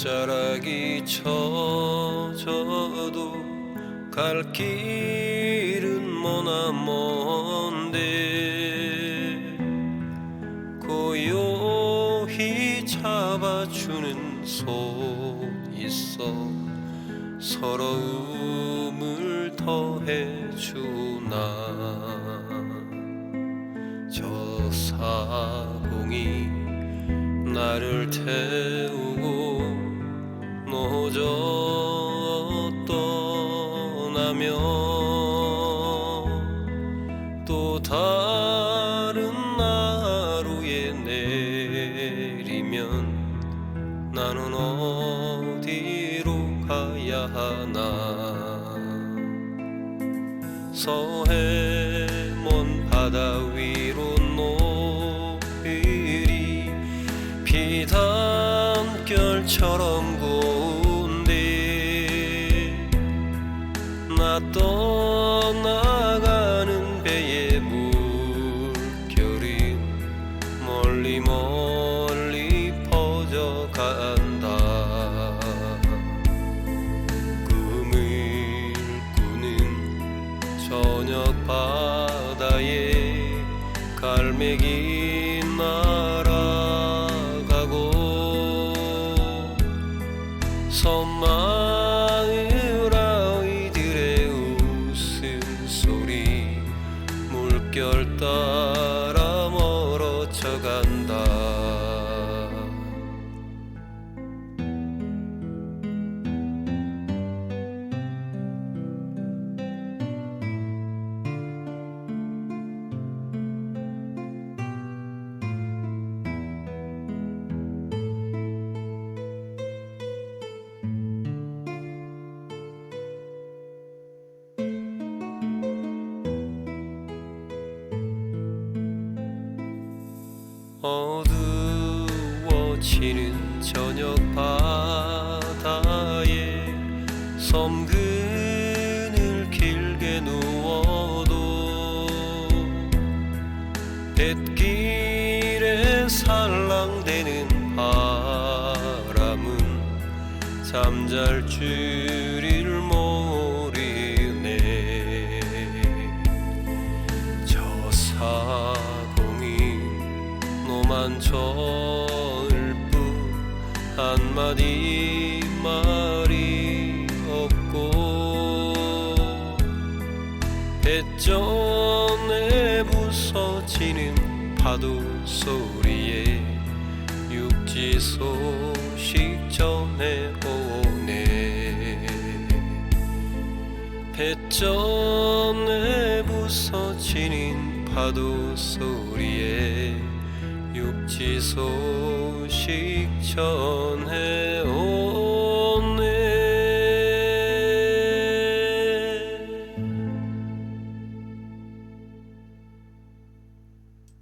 끝자락이 쳐져도 갈 길은 머나 먼데. 고요히 잡아주는 손 있어 서러움을 더해주나. 저 사공이 나를 태 나는 어디로 가야 하나? 서해 먼 바다 위로 노을이 피단결처럼 고 저녁 바다에 갈매기 날아가고 섬마 어두워지는 저녁 바다에 섬근을 길게 누워도 뱃길에 살랑대는 바람은 잠잘 줄을 만 저을 뿐 한마디 말이 없고 배전에 부서지는 파도 소리에 육지 소식 전해오네. 배전에 부서지는 파도 소리에 육지 소식 전해